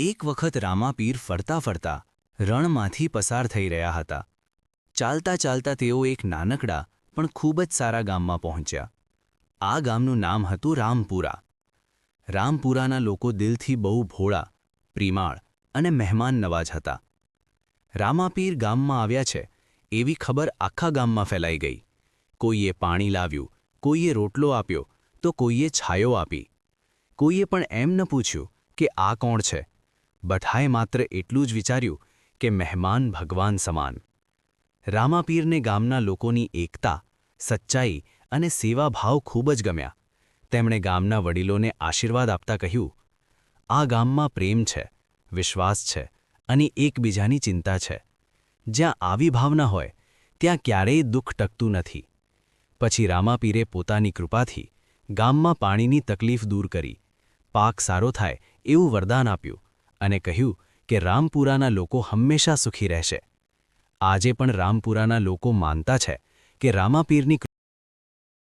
એક વખત રામાપીર ફરતા ફરતા રણમાંથી પસાર થઈ રહ્યા હતા. ચાલતા ચાલતા તેઓ એક નાનકડા પણ ખૂબ જ સારા ગામમાં પહોંચ્યા. આ ગામનું નામ હતું રામપુરા. રામપુરાના લોકો દિલથી બહુ ભોળા, પ્રિમાળ અને મહેમાન નવાજ હતા. રામાપીર ગામમાં આવ્યા છે એવી ખબર આખા ગામમાં ફેલાઈ ગઈ. કોઈએ પાણી લાવ્યું, કોઈએ રોટલો આપ્યો, તો કોઈએ છાયો આપી. કોઈએ પણ એમ ન પૂછ્યું કે આ કોણ છે? બધાએ માત્ર એટલું જ વિચાર્યું કે મહેમાન ભગવાન સમાન. રામાપીરને ગામના લોકોની એકતા, સચ્ચાઈ અને સેવાભાવ ખૂબ જ ગમ્યા. તેમણે ગામના વડીલોને આશીર્વાદ આપતા કહ્યું, આ ગામમાં પ્રેમ છે, વિશ્વાસ છે અને એકબીજાની ચિંતા છે. જ્યાં આવી ભાવના હોય, ત્યાં ક્યારેય દુઃખ ટકતું નથી. પછી રામાપીરે પોતાની કૃપાથી ગામમાં પાણીની તકલીફ દૂર કરી. પાક સારો થાય એવું વરદાન આપ્યું. અને કહ્યું કે રામપુરાના લોકો હંમેશા સુખી રહેશે. આજે પણ રામપુરાના લોકો માનતા છે કે રામાપીરની